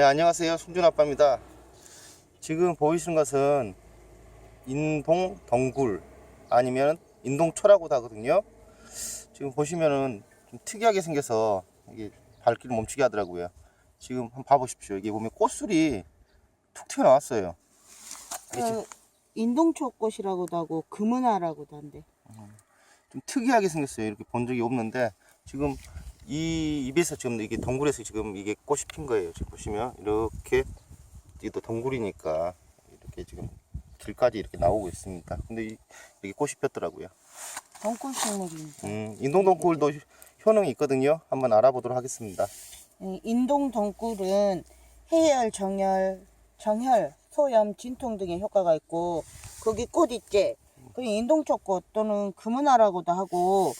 네, 안녕하세요. 송준 아빠입니다. 지금 보이시는 것은 인동 덩굴 아니면 인동초라고도 하거든요. 지금 보시면은 좀 특이하게 생겨서 이게 발길을 멈추게 하더라고요. 지금 한번 봐보십시오. 여기 보면 꽃술이 툭 튀어나왔어요. 이게 그 인동초 꽃이라고도 하고 금은화라고도 한대. 좀 특이하게 생겼어요. 이렇게 본 적이 없는데 지금 이 입에서 지금 이게 덩굴에서 지금 이게 꽃이 핀 거예요. 지금 보시면 이렇게 이게 또 덩굴이니까 이렇게 지금 길까지 이렇게 나오고 있습니다. 근데 이, 여기 꽃이 폈더라고요. 덩굴 식물입니다. 음, 인동덩굴도 효능이 있거든요. 한번 알아보도록 하겠습니다. 이 인동 덩굴은 해열, 정열, 정혈, 소염, 진통 등의 효과가 있고 거기 꽃 있지. 그 인동초꽃 또는 금은화라고도 하고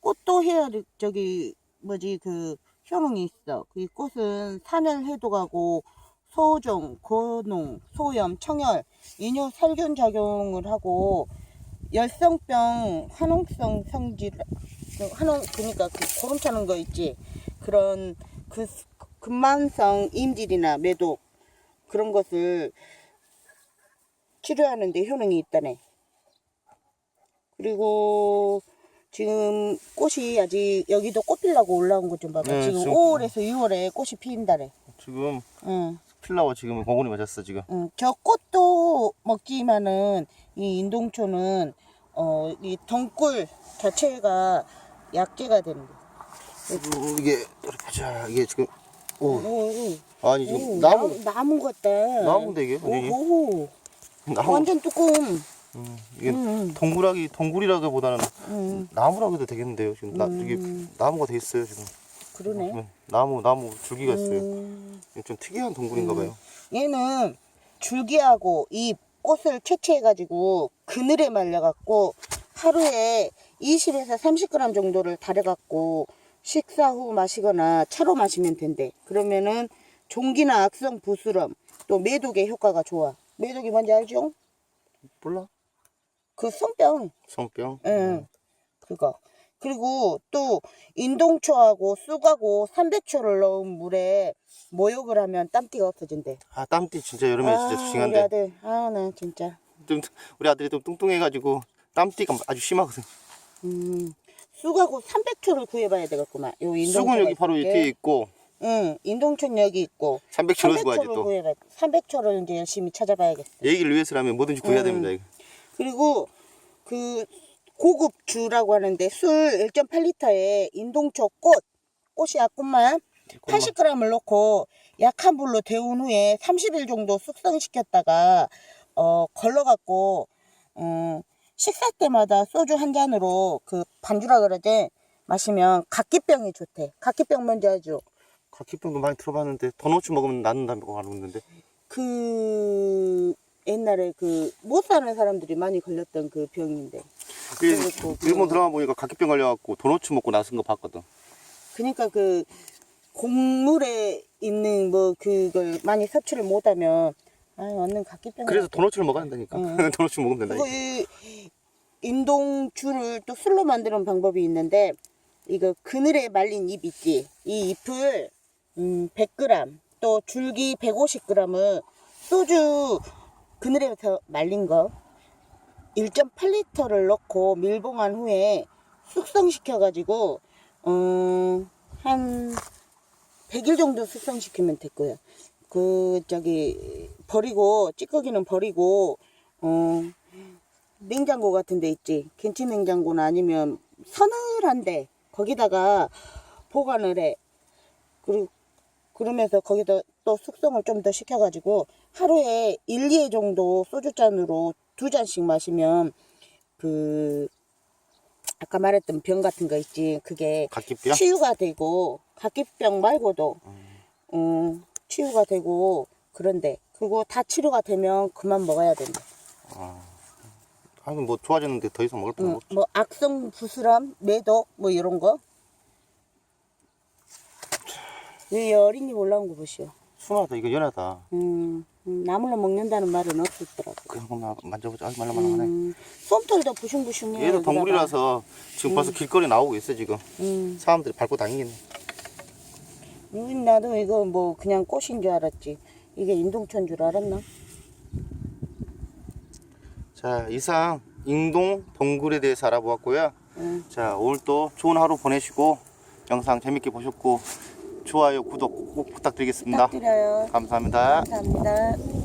꽃도 해열 저기 뭐지 그 효능이 있어. 그 꽃은 산열 해독하고 소종, 고농, 소염, 청열, 이뇨 살균 작용을 하고 열성병, 화농성 성질, 그 화농 그러니까 그 고름 차는 거 있지. 그런 그 근만성 임질이나 매독 그런 것을 치료하는데 효능이 있다네. 그리고 지금 꽃이 아직 여기도 꽃 피려고 올라온 것 좀 봐봐. 네, 지금 지금- 5월에서 6월에 꽃이 피인다네. 지금 응. 필라워 지금 공군이 맞았어 지금. 응. 저 꽃도 먹지만은 이 인동초는 어 이 덩굴 자체가 약재가 되는 거야. 그리고 이게 이렇게 보자. 이게 지금 오 오, 오, 아니 오, 지금 나무 나무 나무 같다. 나무인데 이게 오, 완전히 오, 나무 완전 두꺼움. 음, 이게 음. 동굴하기 동굴이라기보다는 음, 나무라고 해도 되겠는데요. 지금 나, 이게 음. 나무가 돼 있어요 지금. 그러네. 보면 나무 나무 줄기가 있어요. 음, 좀 특이한 동굴인가 봐요. 얘는 줄기하고 이 꽃을 채취해가지고 그늘에 말려갖고 하루에 20에서 30g 정도를 달여갖고 식사 후 마시거나 차로 마시면 된대. 그러면은 종기나 악성 부스럼 또 매독에 효과가 좋아. 매독이 뭔지 알죠? 몰라? 그 성병. 성병. 응. 그거. 그리고 또 인동초하고 쑥하고 300초를 넣은 물에 모욕을 하면 땀띠가 없어진대. 아 땀띠 진짜 여름에 진짜 우리 징한데 아들, 아, 나 진짜. 좀 우리 아들이 좀 뚱뚱해가지고 땀띠가 아주 심하거든. 음, 쑥하고 300초를 구해봐야 되겠구만. 요 인동초. 쑥은 여기 바로 뒤에 있고 응, 인동초는 여기 있고. 300초를 구하지 300초를 또. 구해봐. 300초를 이제 열심히 찾아봐야겠어. 얘기를 위해서라면 뭐든지 구해야 음. 됩니다. 이거. 그리고 그 고급 주라고 하는데 술 1.8리터에 인동초 꽃, 꽃이야 꽃만 80g을 넣고 약한 불로 데운 후에 30일 정도 숙성시켰다가 어 걸러갖고 음 식사 때마다 소주 한 잔으로 그 반주라 그러지 마시면 각기병이 좋대. 각기병 뭔지 알죠? 각기병도 많이 들어봤는데 더노츠 먹으면 낫는다고 알았는데 그 옛날에 그 못 사는 사람들이 많이 걸렸던 그 병인데. 그리고 그- 일본 드라마 보니까 각기병 걸려갖고 도너츠 먹고 나선 거 봤거든. 그러니까 그 곡물에 있는 뭐 그걸 많이 섭취를 못하면 아 얻는 각기병. 그래서 도너츠를 먹어야 된다니까. 응. 도너츠 먹으면 된다. 이 인동주를 또 술로 만드는 방법이 있는데 이거 그늘에 말린 잎 있지. 이 잎을 음 100g 또 줄기 150g을 소주 그늘에서 말린 거 1.8리터를 넣고 밀봉한 후에 숙성시켜 가지고 어한 100일 정도 숙성시키면 됐고요. 그 저기 버리고 찌꺼기는 버리고 어 냉장고 같은 데 있지. 김치 냉장고나 아니면 서늘한데 거기다가 보관을 해. 그리고 그러면서 거기다 또 숙성을 좀 더 시켜가지고 하루에 1, 2회 정도 소주잔으로 두 잔씩 마시면 그 아까 말했던 병 같은 거 있지. 그게 각기병? 치유가 되고 각기병 말고도 음, 치유가 되고 그런데 그리고 다 치료가 되면 그만 먹어야 된다. 아니 뭐 좋아졌는데 더 이상 먹을 필요 응, 없지. 뭐 악성 부스람, 매독 뭐 이런 거. 이 어린이 올라온 거 보시오. 순하다 이거 연하다. 음, 음, 나물로 먹는다는 말은 없었더라고. 그냥 한번 만져보자. 아이 말랑말랑하네. 음, 솜털도 부슝부슝해. 얘도. 동굴이라서 지금 벌써 길거리 나오고 있어 지금. 음, 사람들이 밟고 다니겠네. 음, 나도 이거 뭐 그냥 꽃인 줄 알았지. 이게 인동초인 줄 알았나? 자, 이상 인동 동굴에 대해서 알아보았고요. 응. 자, 오늘 또 좋은 하루 보내시고 영상 재밌게 보셨고 좋아요, 구독 꼭 부탁드리겠습니다. 부탁드려요. 감사합니다. 감사합니다.